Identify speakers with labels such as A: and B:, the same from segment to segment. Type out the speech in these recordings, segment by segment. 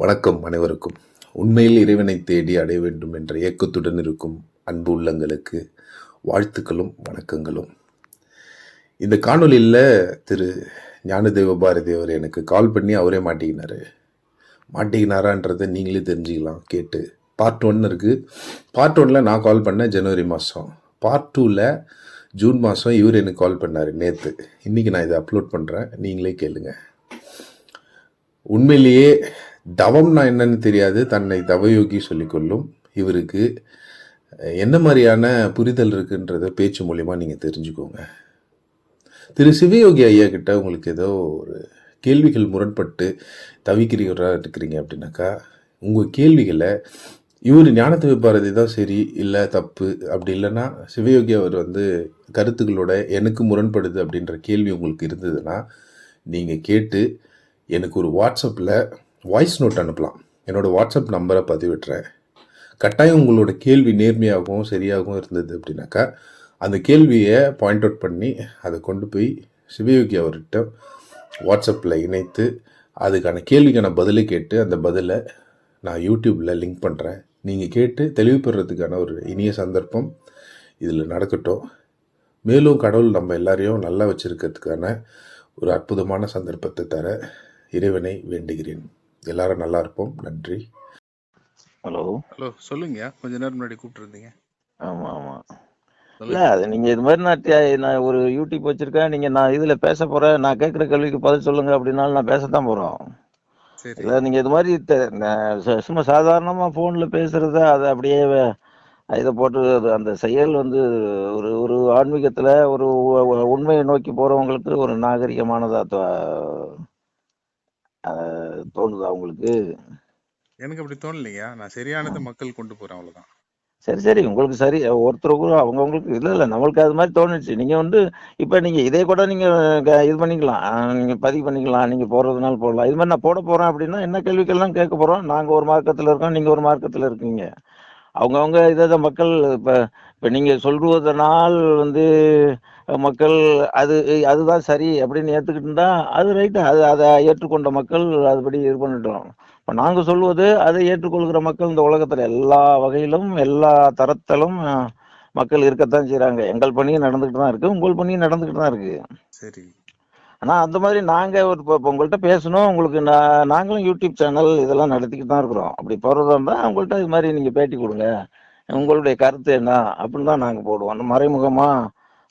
A: வணக்கம் அனைவருக்கும். உண்மையில் இறைவனை தேடி அடைய வேண்டும் என்ற ஏக்கத்துடன் இருக்கும் அன்பு உள்ளங்களுக்கு வாழ்த்துக்களும் வணக்கங்களும். இந்த காணொளியில் திரு ஞானதேவ பாரதி அவர் எனக்கு கால் பண்ணி அவரே மாட்டிக்கினாரு. மாட்டிக்கினாரான்றதை நீங்களே தெரிஞ்சுக்கலாம் கேட்டு. பார்ட் ஒன் இருக்குது பார்ட் ஒன்னில் நான் கால் பண்ணேன் ஜனவரி மாதம் பார்ட் டூவில் ஜூன் மாதம் இவர் எனக்கு கால் பண்ணார் நேற்று இன்றைக்கி நான் இதை அப்லோட் பண்ணுறேன் நீங்களே கேளுங்க. உண்மையிலேயே தவம்னா என்னன்னு தெரியாது. தன்னை தவயோகி சொல்லிக்கொள்ளும். இவருக்கு என்ன மாதிரியான புரிதல் இருக்குன்றத பேச்சு மூலிமா நீங்கள் தெரிஞ்சுக்கோங்க. திரு சிவயோகி ஐயா கிட்ட உங்களுக்கு ஏதோ ஒரு கேள்விகள் முரண்பட்டு தவிக்கிறீங்களா இருக்கிறீங்க அப்படின்னாக்கா உங்கள் கேள்விகளை இவர் ஞானத்தை வைப்பாரதி தான் சரி இல்லை தப்பு அப்படி இல்லைன்னா சிவயோகி அவர் வந்து கருத்துக்களோட எனக்கு முரண்படுது அப்படின்ற கேள்வி உங்களுக்கு இருந்ததுன்னா நீங்கள் கேட்டு எனக்கு ஒரு வாட்ஸ்அப்பில் வாய்ஸ் நோட் அனுப்பலாம். என்னோடய வாட்ஸ்அப் நம்பரை பதிவிட்டுறேன். கட்டாயம் உங்களோட கேள்வி நேர்மையாகவும் சரியாகவும் இருந்தது அப்படின்னாக்கா அந்த கேள்வியை பாயிண்ட் அவுட் பண்ணி அதை கொண்டு போய் சிவயோகி அவர்கிட்ட வாட்ஸ்அப்பில் இணைத்து அதுக்கான கேள்விக்கான பதிலை கேட்டு அந்த பதிலை நான் யூடியூப்பில் லிங்க் பண்ணுறேன் நீங்கள் கேட்டு தெளிவு பெறுறதுக்கான ஒரு இனிய சந்தர்ப்பம் இதில் நடக்கட்டும். மேலும் கடவுள் நம்ம எல்லாரையும் நல்லா வச்சுருக்கிறதுக்கான ஒரு அற்புதமான சந்தர்ப்பத்தை தர இறைவனை வேண்டுகிறேன். எல்லாரும் நல்லா இருப்போம். நன்றி.
B: ஹலோ
C: ஹலோ சொல்லுங்க. கொஞ்ச நேரம் முன்னாடி கூப்பிட்டுருந்தீங்க
B: ஆமா ஆமா. இல்ல அது நீங்க இது மாதிரி நான் நான் ஒரு யூடியூப் வச்சிருக்கேன். நீங்க நான் இதுல பேச போறேன். நான் கேட்கிற கேள்விக்கு பதில் சொல்லுங்க அப்படின்னாலும் நான் பேசத்தான் போறோம்.
C: சரி
B: இல்ல நீங்க இது மாதிரி சும்மா சாதாரணமா போன்ல பேசுறத அதை அப்படியே இதை போட்டு அது அந்த செயல் வந்து ஒரு ஒரு ஆன்மீகத்துல ஒரு உண்மையை நோக்கி போறவங்களுக்கு ஒரு நாகரிகமானதா தோணுதா உங்களுக்கு?
C: எனக்கு அப்படி தோணலையா? நான் சரியானதை மக்கள் கொண்டு போறேன் அவ்வளவுதான்.
B: சரி சரி. உங்களுக்கு சரி. ஒருத்தருக்கு அவங்கவுங்களுக்கு இல்ல இல்ல. நம்மளுக்கு அது மாதிரி தோணுச்சு. நீங்க வந்து இப்ப நீங்க இதே கூட நீங்க க- இது பண்ணிக்கலாம். நீங்க பதிவு பண்ணிக்கலாம். நீங்க போடுறதுனால போடலாம். இது மாதிரி நான் போட போறேன் அப்படின்னா என்ன கேள்விகள்லாம் கேட்க போறோம்? நாங்க ஒரு மார்க்கத்துல இருக்கோம் நீங்க ஒரு மார்க்கத்துல இருக்கீங்க. அவங்கவுங்க இதை மக்கள் இப்ப இப்ப நீங்க சொல்வதனால் வந்து மக்கள் அது அதுதான் சரி அப்படின்னு ஏத்துக்கிட்டு இருந்தா அது ரைட்டு அது அதை ஏற்றுக்கொண்ட மக்கள் அதுபடி இது பண்ணிட்டோம். இப்ப நாங்க சொல்வது அதை ஏற்றுக்கொள்கிற மக்கள் இந்த உலகத்துல எல்லா வகையிலும் எல்லா தரத்திலும் மக்கள் இருக்கத்தான் செய்றாங்க. எங்கள் பணியும் நடந்துகிட்டு தான் இருக்கு உங்கள் பணியும் நடந்துகிட்டு தான் இருக்கு.
C: சரி.
B: ஆனா அந்த மாதிரி நாங்க ஒரு இப்போ இப்போ உங்கள்கிட்ட பேசணும். உங்களுக்கு நான் நாங்களும் யூடியூப் சேனல் இதெல்லாம் நடத்திக்கிட்டு தான் இருக்கிறோம். அப்படி போறதா இருந்தா உங்கள்கிட்ட இது மாதிரி நீங்க பேட்டி கொடுங்க. உங்களுடைய கருத்து என்ன? அப்படின்னு தான் நாங்க போடுவோம். மறைமுகமா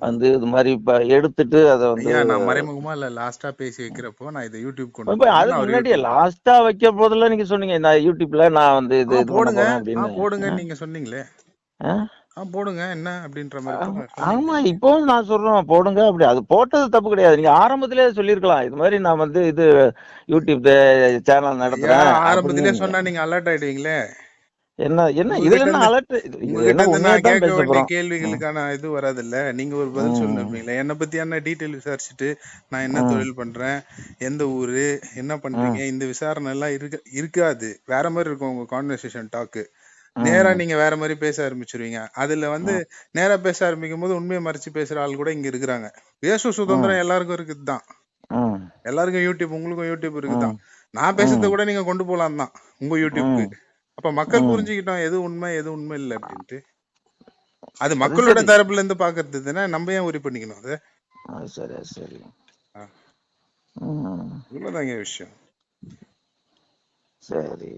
B: வந்து இது மாதிரி இப்ப எடுத்துட்டு அதை வந்து
C: நான் மறைமுகமா இல்ல லாஸ்டா பேசி வைக்கிறப்போ நான் இதை யூடியூப் கொண்டு அவர்
B: முன்னாடியே லாஸ்டா வைக்க போதெல்லாம் நீங்க சொன்னீங்க நான் யூடியூப்ல நான் வந்து இது
C: போடுங்க.
B: அப்படின்னு.
C: போடுங்க நீங்க சொன்னீங்களே. போடுங்க. என்ன அப்படின்ற மாதிரி
B: ஆமா இப்போ நான் சொல்றேன் போடுங்க அப்படி. அது போட்டது தப்பு கிடையாது. நீங்க ஆரம்பத்திலே சொல்லியிருக்கலாம். இது மாதிரி நான் வந்து இது யூடியூப் சேனல் நடத்துறேன்
C: ஆரம்பத்திலே சொன்னா நீங்க அலர்ட் ஆயிடுவீங்களே.
B: என்ன என்ன இதுல என்ன அலர்ட்
C: கேள்விகளுக்கான இது வராதுல்ல. நீங்க ஒரு பதில்
B: ம்,
C: சொல்லிருப்பீங்களே. என்னை பத்தியான டீட்டெயில் விசாரிச்சுட்டு நான் என்ன தொழில் பண்றேன்? எந்த ஊரு? என்ன பண்றீங்க? இந்த விசாரணை எல்லாம் இருக்க இருக்காது. வேற மாதிரி இருக்கும் உங்க கான்வர்சேஷன் டாக்கு நேரா நீங்க வேற மாதிரி பேச ஆரம்பிச்சிருவீங்க. அதுல வந்து நேரா பேச ஆரம்பிக்கும் போது உண்மையை மறைச்சு பேசுற ஆள் கூட இங்க இருக்கிறாங்க. பேச சுதந்திரம் எல்லாருக்கும் இருக்குதுதான். எல்லாருக்கும் யூடியூப் உங்களுக்கும் யூடியூப் இருக்குதான். நான் பேசுறத கூட நீங்க கொண்டு போலாம் தான் உங்க யூடியூப்க்கு அப்ப மக்கள். புரிஞ்சுக்கிட்டோம் எது உண்மை எது உண்மை இல்லை அப்படின்ட்டு. அது மக்களோட தரப்புல இருந்து பாக்குறது தானே நம்ம ஏன் உரி பண்ணிக்கணும் அது?
B: சரி சரி.
C: இவ்வளவுதாங்க விஷயம்.
B: சரி.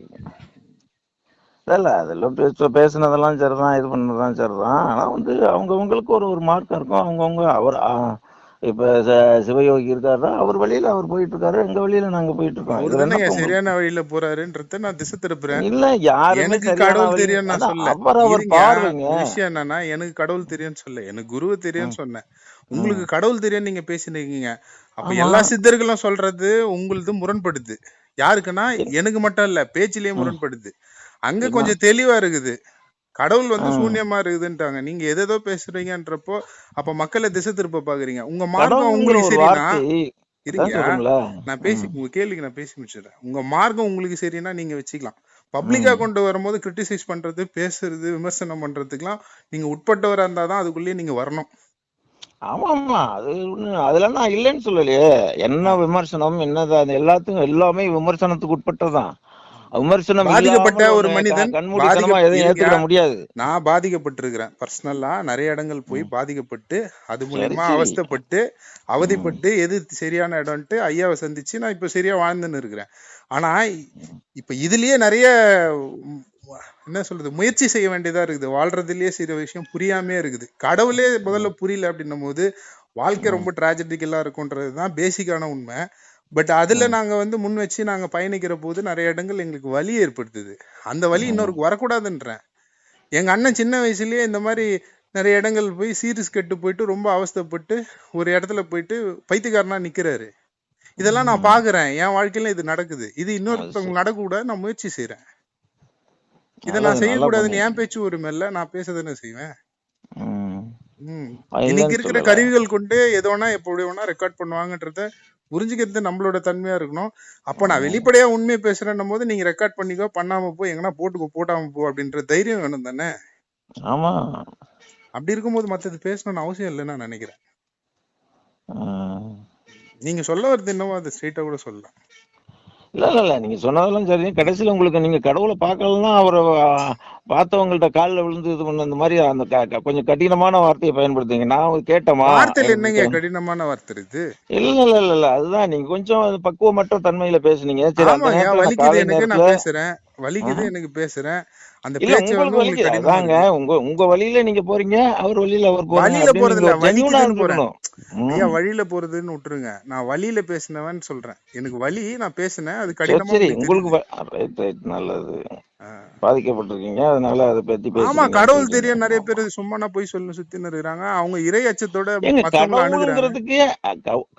B: இல்ல அதெல்லாம் பேச பேசுனதெல்லாம் சரிதான் இது பண்ணதெல்லாம் சரிதான். ஆனா வந்து அவங்கவங்களுக்கு ஒரு ஒரு மார்க்கம் இருக்கும். அவங்கவுங்க அவர் இப்ப சிவயோகி இருக்காருன்னா அவர் வழியில அவர் போயிட்டு இருக்காரு எங்க வழியில நாங்க போயிட்டு இருக்கோம்
C: சரியான வழியில போறாருன்றத நான் திசை திருப்புறேன்.
B: இல்ல யாருமே
C: எனக்கு கடவுள் தெரியும் நான் சொல்ல
B: அவர் அவர் பார்வைங்க.
C: விஷயம் என்னன்னா எனக்கு கடவுள் தெரியும்னு சொல்ல எனக்கு குருவு தெரியும்னு சொன்னேன். உங்களுக்கு கடவுள் தெரியும் நீங்க பேசினீங்க அப்ப எல்லா சித்தர்களும் சொல்றது உங்களுது முரண்படுது. யாருக்குன்னா எனக்கு மட்டும் இல்ல பேச்சிலேயே முரண்படுது. அங்க கொஞ்சம் தெளிவா இருக்குது. கடவுள் வந்து. சூன்யமா இருக்குதுன்ட்டாங்க. நீங்க எதேதோ பேசுறீங்கன்றப்போ அப்ப மக்களை திசை திருப்ப பாக்குறீங்க. உங்க மார்க்கம் உங்களுக்கு சரினா நான் பேசி உங்க கேள்விக்கு நான் பேசி முடிச்சிடுறேன். உங்க மார்க்கம் உங்களுக்கு சரினா நீங்க வச்சுக்கலாம். பப்ளிக்கா. கொண்டு வரும்போது கிரிட்டிசைஸ் பண்றது பேசுறது விமர்சனம் பண்றதுக்குலாம் நீங்க உட்பட்டவரா இருந்தாதான் அதுக்குள்ளேயே நீங்க வரணும்.
B: ஆமா ஆமா அது ஒண்ணு அதுல நான் இல்லைன்னு சொல்லலையே. என்ன விமர்சனம் என்னது அது எல்லாத்துக்கும் எல்லாமே விமர்சனத்துக்கு உட்பட்டதுதான்.
C: ஆ.
B: விமர்சனம்
C: பாதிக்கப்பட்ட ஒரு மனிதன்
B: கண்மூடித்தனமா எதையும் முடியாது.
C: நான் பாதிக்கப்பட்டிருக்கிறேன். பர்சனலா நிறைய இடங்கள் போய். பாதிக்கப்பட்டு அது மூலியமா அவஸ்தைப்பட்டு. அவதிப்பட்டு எது சரியான இடம்ட்டு ஐயாவை சந்திச்சு நான் இப்ப சரியா வாழ்ந்துன்னு இருக்கிறேன். ஆனா இப்ப இதுலயே நிறைய என்ன சொல்றது முயற்சி செய்ய வேண்டியதா இருக்குது. வாழ்றதுலயே சில விஷயம் புரியாமே இருக்குது. கடவுளே முதல்ல புரியல அப்படின்னும் போது வாழ்க்கை. ரொம்ப டிராஜடிக்கலா இருக்கும்ன்றது தான் பேசிக்கான உண்மை. பட் அதுல. நாங்க வந்து முன் வச்சு நாங்க பயணிக்கிற போது நிறைய இடங்கள் எங்களுக்கு வலி ஏற்படுத்துது. அந்த வலி. இன்னொருக்கு வரக்கூடாதுன்றேன். எங்க அண்ணன் சின்ன வயசுலயே இந்த மாதிரி நிறைய இடங்கள் போய் சீரியஸ் கெட்டு போயிட்டு ரொம்ப அவஸ்தைப்பட்டு ஒரு இடத்துல போயிட்டு பைத்தியக்காரனா நிக்கிறாரு. இதெல்லாம் நான். பாக்குறேன். என் வாழ்க்கையில இது நடக்குது. இது இன்னொருத்தவங்க நடக்கக்கூடாது நான் முயற்சி செய்யறேன் இதை நான் செய்யக்கூடாதுன்னு என் பேச்சு உரிமை இல்ல நான் பேசதானே செய்வேன். இன்னைக்கு இருக்கிற கருவிகள் கொண்டு எது வேணா எப்படி வேணா ரெக்கார்ட் பண்ணுவாங்கன்றத புரிஞ்சுக்கிறது நம்மளோட தன்மையா இருக்கணும். அப்ப நான். வெளிப்படையா உண்மையை பேசுறேன்னும் போது நீங்க ரெக்கார்ட் பண்ணிக்கோ பண்ணாம போ எங்கன்னா போட்டுக்கோ போடாம போ அப்படின்ற தைரியம் வேணும் தானே?
B: ஆமா.
C: அப்படி இருக்கும்போது மத்தது பேசணும்னு அவசியம் இல்லைன்னு நான் நினைக்கிறேன். நீங்க சொல்ல வருது என்னவோ அதை ஸ்ட்ரெயிட்டா கூட சொல்லலாம்.
B: இல்ல இல்ல இல்ல. நீங்க சொன்னதெல்லாம் சரி. கடைசியில உங்களுக்கு நீங்க கடவுளை பார்க்கலன்னா அவரை பார்த்தவங்கள்ட்ட காலில் விழுந்து இது பண்ண அந்த மாதிரி அந்த கொஞ்சம் கடினமான வார்த்தையை பயன்படுத்துங்க நான் கேட்டேமா
C: வார்த்தையில என்னங்க கடினமான வார்த்தை இருக்குது
B: இல்ல இல்ல இல்ல இல்ல. அதுதான். நீங்க கொஞ்சம் பக்குவமற்ற தன்மையில பேசுனீங்க. சரி அந்த நேரத்துல நான்?
C: வலிக்குது எனக்கு பேசுறேன். அந்த பேச்சு வந்து
B: உங்களுக்கு உங்க உங்க வழியில நீங்க போறீங்க அவர் வழியில அவர்
C: வழியில போறது இல்ல வலிக்குதுன்னு போறேன். ஐயா வழியில போறதுன்னு விட்டுருங்க. நான் வழியில பேசினவன் சொல்றேன். எனக்கு வலி நான் பேசினேன் அது கடினமா
B: சரி
C: உங்களுக்கு
B: நல்லது. பாதிக்கப்பட்டிருக்கீங்க. அதனால அதை பத்தி
C: ஆமா கடவுள் தெரியும். நிறைய பேர் சும்மா போய் சொல்லு சுத்தின்னு இருக்கிறாங்க. அவங்க இறை அச்சத்தோட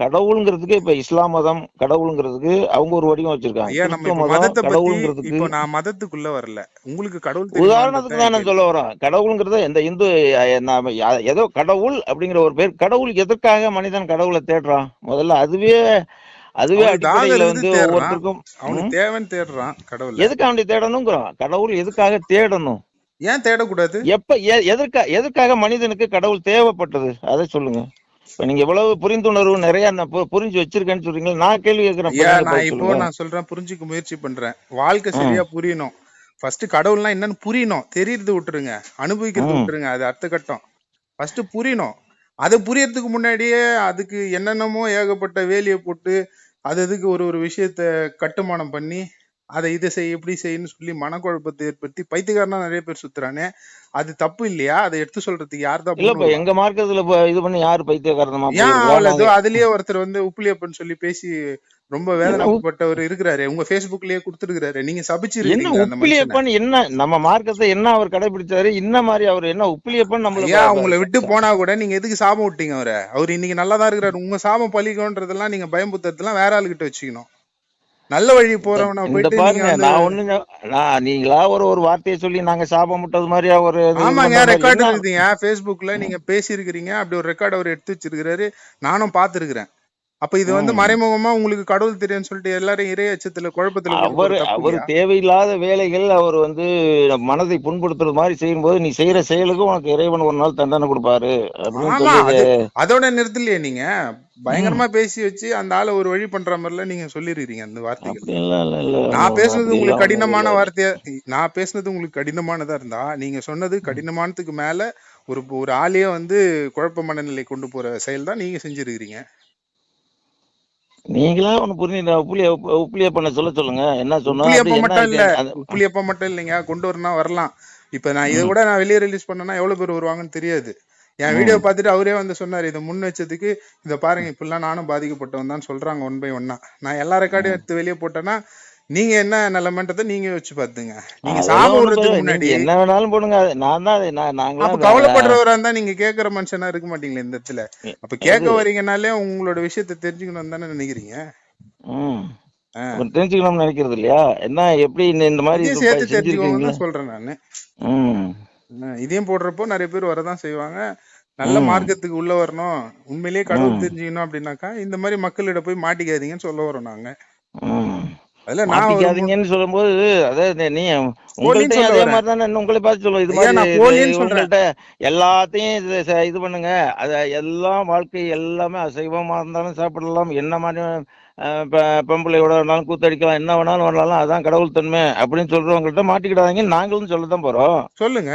B: கடவுளுங்கிறதுக்கு இப்ப இஸ்லாம் மதம் கடவுளுங்கிறதுக்கு அவங்க ஒரு வடிவம் வச்சிருக்காங்க.
C: ஐயா நம்ம மதத்தை
B: கடவுளுங்கிறதுக்கு
C: இப்போ நான் மதத்துக்குள்ள வரல. உங்களுக்கு கடவுள்
B: உதாரணத்துக்கு
C: தான்
B: நான் சொல்ல வரேன்? கடவுளுங்கிறத இந்த இந்து நாம ஏதோ கடவுள் அப்படிங்கிற ஒரு பேர் கடவுள் எதற்காக மனிதன் கடவுளை தேடுறான்? முதல்ல அதுவே அதுவே அடிப்படையில வந்து ஒவ்வொருத்தருக்கும்
C: அவனுக்கு
B: ம்,
C: தேவைன்னு தேடுறான் கடவுளை.
B: எதுக்கு அவனை தேடணுங்கிறோம் கடவுள் எதுக்காக தேடணும்?
C: ஏன் தேடக்கூடாது?
B: எப்ப எதற்கா எதற்காக மனிதனுக்கு கடவுள் தேவைப்பட்டது? அதை சொல்லுங்க. இப்ப நீங்க இவ்வளவு புரிந்துணர்வு நிறைய நான் புரிஞ்சு வச்சிருக்கேன்னு சொல்றீங்க நான் கேள்வி கேட்கிறேன்.
C: நான் இப்போ நான் சொல்றேன் புரிஞ்சுக்க முயற்சி பண்றேன். வாழ்க்கை சரியா புரியணும். ஃபர்ஸ்ட் கடவுள்னா என்னன்னு புரியணும். தெரியறது விட்டுருங்க. அனுபவிக்கிறது விட்டுருங்க. அது அடுத்த கட்டம். ஃபர்ஸ்ட் புரியணும். அது புரியறதுக்கு முன்னாடியே அதுக்கு என்னென்னமோ ஏகப்பட்ட வேலியை போட்டு அது அதுக்கு ஒரு ஒரு விஷயத்த கட்டுமானம் பண்ணி அதை இதை செய் இப்படி செய்யன்னு சொல்லி மனக்குழப்பத்தை ஏற்படுத்தி பைத்தியக்காரனா நிறைய பேர் சுத்துறானே. அது தப்பு இல்லையா? அதை எடுத்து சொல்றதுக்கு யார் தான்
B: எங்க மார்க்கத்துல இது பண்ணி யாரு பைத்தியக்காரனமா
C: ஏன் அதுலயே ஒருத்தர் வந்து உப்புலியப்பன் சொல்லி பேசி ரொம்ப
B: என்ன
C: வேதனைப்பட்டவர் இருக்கிறாரு. உங்க Facebookலயே கொடுத்துருக்காரு நீங்க
B: என்ன
C: அந்த மனுஷனை.
B: உப்பிலியப்பன் என்ன நம்ம மார்க்கத்தை என்ன அவர் கடைபிடிச்சாரு என்ன மாதிரி அவர் என்ன உப்பிலியப்பன் நம்மள ப- ப-
C: உங்களை விட்டு போனா கூட நீங்க எதுக்கு சாபம் விட்டீங்க அவரை? அவர் இன்னைக்கு நல்லா தான் இருக்கிறாரு. உங்க சாபம் பழிக்கும்ன்றதெல்லாம் நீங்க பயம்புத்ததெல்லாம் வேற ஆளுகிட்ட வச்சுக்கணும். நல்ல வழி போறவனை போயிட்டு
B: பாருங்க நான் ஒண்ணுங்க நான் நீங்களா ஒரு ஒரு வார்த்தையை சொல்லி நாங்க சாபம் விட்டது மாதிரியா ஒரு
C: ஆமாங்க ரெக்கார்டு
B: என்ன?
C: இருக்குதுங்க Facebookல நீங்க பேசியிருக்கிறீங்க. அப்படி ஒரு ரெக்கார்டு அவர் எடுத்து வச்சிருக்கிறாரு. நானும் பார்த்திருக்கிறேன். அப்ப இது வந்து மறைமுகமா உங்களுக்கு கடவுள் தெரியும்னு சொல்லிட்டு எல்லாரும் இறை அச்சத்துல குழப்பத்துல
B: அவர் அவர் தேவையில்லாத வேலைகள் அவர் வந்து மனதை புண்படுத்துறது மாதிரி செய்யும்போது நீ செய்யற செயலுக்கு உனக்கு இறைவன் ஒரு நாள் தண்டனை கொடுப்பாரு அப்படின்னு
C: அதோட நிறுத்தலையே நீங்க. பயங்கரமா பேசி வச்சு அந்த ஆளை ஒரு வழி பண்ற மாதிரிலாம் நீங்க சொல்லிருக்கீங்க அந்த வார்த்தைகள். நான் பேசுனது உங்களுக்கு கடினமான வார்த்தையா நான் பேசுனது உங்களுக்கு கடினமானதா இருந்தா நீங்க சொன்னது. கடினமானதுக்கு மேல ஒரு ஒரு ஆளையே வந்து குழப்ப மனநிலை கொண்டு போற செயல் தான் நீங்க செஞ்சிருக்கிறீங்க.
B: நீங்களா ஒண்ணு புரிஞ்சு உப்புலிய உப்புலிய பண்ண சொல்ல சொல்லுங்க. என்ன சொன்னா
C: மட்டும் இல்ல.
B: அந்த
C: உப்புளியப்பம் மட்டும் இல்லைங்க. கொண்டு வரனா வரலாம். இப்ப நான் இதை கூட நான் வெளியே ரிலீஸ் பண்ணனா எவ்வளவு பேர் வருவாங்கன்னு தெரியாது. என் வீடியோ பார்த்துட்டு அவரே வந்து சொன்னாரு இதை முன் வச்சதுக்கு இதை பாருங்க இப்படிலாம் நானும் பாதிக்கப்பட்டவன் தான் சொல்றாங்க ஒன் பை ஒன்னா நான் எல்லா ரெக்கார்டையும் எடுத்து வெளியே போட்டேன்னா நீங்க என்ன நிலைமைன்றதை நீங்க வச்சு பாத்துங்க நீங்க
B: கிடையாது
C: முன்னாடி
B: நீங்க என்ன வேணாலும் போடுங்க. நான் தான் நான்
C: அப்ப கவலைப்படுறவரா இருந்தா நீங்க கேக்குற மனுஷனா இருக்க மாட்டீங்களே இந்த இடத்துல. அப்ப கேட்க
B: அது
C: வரீங்கனாலே உங்களோட விஷயத்த தெரிஞ்சுக்கணும் தானே நினைக்கிறீங்க?
B: தெரிஞ்சுக்கணும்னு நினைக்கிறது இல்லையா? என்ன எப்படி இந்த மாதிரி
C: சேர்த்து தெரிஞ்சுக்கோங்க சொல்றேன் நானு. இதையும் போடுறப்போ நிறைய பேர் வரதான் செய்வாங்க. நல்ல மார்க்கத்துக்கு உள்ள வரணும். உண்மையிலேயே கடவுள் தெரிஞ்சுக்கணும் அப்படின்னாக்கா இந்த மாதிரி மக்களிட போய் மாட்டிக்காதீங்கன்னு சொல்ல வரோம் நாங்க. அதுல நான்
B: சொல்லும்போது அதாவது நீ
C: சொல்ல
B: அதே மாதிரி தானே உங்களை பார்த்து சொல்லுவோம். இது மாதிரி உங்கள்கிட்ட எல்லாத்தையும் இது பண்ணுங்க. அத எல்லாம் வாழ்க்கை எல்லாமே அசைவமா இருந்தாலும் சாப்பிடலாம். என்ன மாதிரி பெம்பளையோட வேணாலும் கூத்தடிக்கலாம் என்ன வேணாலும் வரலாம். அதான் கடவுள் தன்மை அப்படின்னு சொல்றவங்கள்ட்ட மாட்டிக்கிடாதீங்க. நாங்களும் சொல்லத்தான் போறோம்.
C: சொல்லுங்க.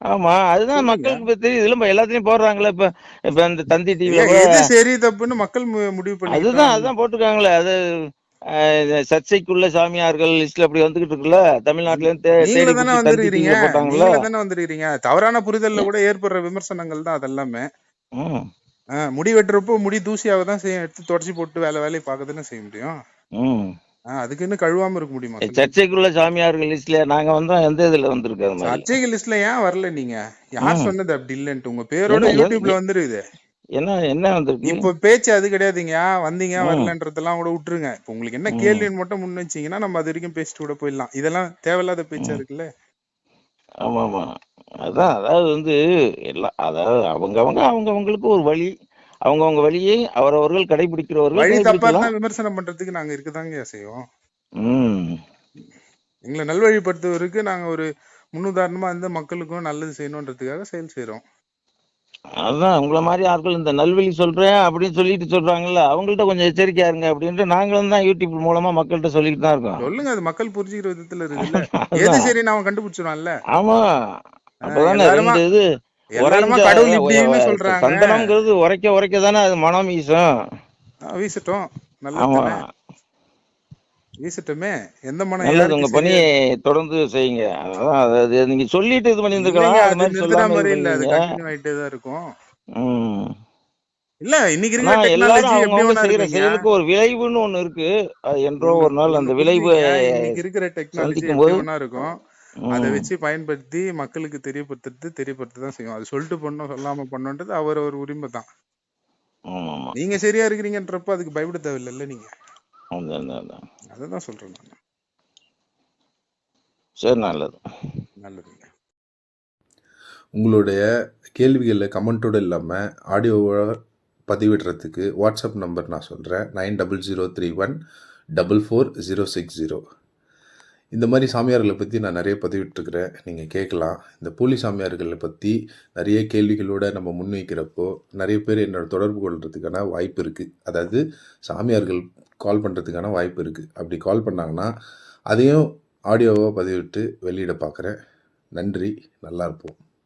B: ஆமா அதுதான் மக்களுக்கு இப்ப தெரியுது. இல்ல எல்லாத்தையும் போடுறாங்களே இப்ப இப்ப இந்த தந்தி
C: எது சரி தப்புன்னு மக்கள் முடிவு
B: அதுதான்
C: பண்ணிக்கிட்டோம்
B: அதுதான் போட்டிருக்காங்களே. அது சர்ச்சைக்குள்ள சாமியார்கள் லிஸ்ட்ல அப்படி வந்துகிட்டு இருக்குல்ல? தமிழ்நாட்டுல இருந்து
C: வந்திருக்கிறீங்க? தவறான புரிதல்ல கூட ஏற்படுற விமர்சனங்கள் தான் அதெல்லாமே. முடி வெட்டுறப்போ முடி தூசியாவை தான் செய்ய எடுத்து தொடச்சி போட்டு வேலை வேலையை பார்க்க தானே செய்ய முடியும். அதுக்குன்னு கழுவாம இருக்க முடியுமா?
B: சர்ச்சைக்குள்ள சாமியார்கள் லிஸ்ட்ல நாங்க வந்தோம் எந்த இதுல வந்திருக்கு அது மாதிரி
C: சர்ச்சைகள் லிஸ்ட்ல ஏன் வரல நீங்க? யார் சொன்னது அப்படி இல்லன்ட்டு உங்க பேரோட யூடியூப்ல வந்துருக்குது.
B: என்ன என்ன வந்திருக்கு?
C: இப்ப பேச்சு அது கிடையாதுங்க. வந்தீங்க வரலன்றதெல்லாம் கூட விட்டுருங்க. இப்ப உங்களுக்கு என்ன கேள்வின்னு மட்டும் முன் வச்சீங்கன்னா நம்ம அது வரைக்கும் பேசிட்டு கூட போயிடலாம். இதெல்லாம் தேவையில்லாத பேச்சா இருக்குல்ல?
B: ஆமா ஆமா அதான் அதாவது வந்து எல்லாம் அதாவது அவங்கவங்க அவங்கவங்களுக்கு ஒரு வழி. அவங்கவங்க வழியை அவரவர்கள் கடைபிடிக்கிறவர்கள்
C: வழி தப்பா இருந்தா விமர்சனம் பண்றதுக்கு நாங்க இருக்கதாங்க செய்வோம் எங்களை நல்வழிப்படுத்துவதற்கு நாங்க ஒரு முன்னுதாரணமா இருந்து மக்களுக்கும் நல்லது செய்யணுன்றதுக்காக செயல் செய்றோம்.
B: அதான் உங்கள மாதிரி ஆட்கள் இந்த நல்வழி சொல்றேன் அப்படின்னு சொல்லிட்டு சொல்றாங்கல்ல அவங்கள்ட்ட கொஞ்சம் எச்சரிக்கையா இருங்க அப்படின்ட்டு நாங்களும் தான் யூடியூப் மூலமா மக்கள்கிட்ட சொல்லிட்டு தான் இருக்கோம்.
C: சொல்லுங்க அது மக்கள் புரிஞ்சுக்கிற விதத்துல இருக்குல்ல எது சரி அவன் கண்டுபிடிச்சிருவான்ல?
B: ஆமா.
C: ஆஹ்
B: அப்பதானே ரெண்டு இது சந்தனம்ங்கிறது உரைக்க உரைக்க தானே அது மனம் வீசும்.
C: வீசட்டும்.
B: ஆமா.
C: வீசட்டுமே. எந்த மனம்
B: நல்லது உங்க பணியை தொடர்ந்து செய்யுங்க. அதான் அது அது நீங்க சொல்லிட்டு இது பண்ணி
C: இல்லைங்க
B: இருந்திருக்கலாம் அது மாதிரி சொல்லாம
C: மாதிரி இல்ல. அது கண்டினியூ ஆயிட்டே தான் இருக்கும். இல்ல இன்னைக்கு இருக்கிற டெக்னாலஜி எப்படி வேணா
B: செயலுக்கு ஒரு விளைவுன்னு ஒண்ணு இருக்கு. அது என்றோ ஒரு நாள் அந்த விளைவை
C: இன்னைக்கு இருக்கிற டெக்னாலஜி எப்படி வேணா இருக்கும். அதை வச்சு பயன்படுத்தி மக்களுக்கு தெரியப்படுத்துறது தெரியப்படுத்த தான் செய்யும். அது சொல்லிட்டு பண்ணோம் சொல்லாம பண்ணோன்றது அவர் ஒரு உரிமை தான். நீங்க சரியா இருக்கிறீங்கன்றப்ப அதுக்கு பயப்பட தேவையில்லைல்ல நீங்க?
B: அதான்.
C: அததான் சொல்றேன் நான்.
B: சரி நல்லது.
C: நல்லதுங்க.
A: உங்களுடைய கேள்விகளை கமெண்ட்டோடு இல்லாமல் ஆடியோவை பதிவிடுறதுக்கு வாட்ஸ்அப் நம்பர் நான் சொல்கிறேன் nine double zero three one double four zero six zero. இந்த மாதிரி சாமியார்களை பற்றி நான் நிறைய பதிவிட்டுருக்கிறேன். நீங்கள் கேட்கலாம். இந்த போலி சாமியார்களை பற்றி நிறைய கேள்விகளோடு நம்ம முன்வைக்கிறப்போ நிறைய பேர் என்னோட தொடர்பு கொள்கிறதுக்கான வாய்ப்பு இருக்குது அதாவது சாமியார்கள் கால் பண்ணுறதுக்கான வாய்ப்பு இருக்குது அப்படி கால் பண்ணாங்கன்னா அதையும் ஆடியோவாக பதிவிட்டு வெளியிட பார்க்குறேன். நன்றி. நல்லா இருப்போம்.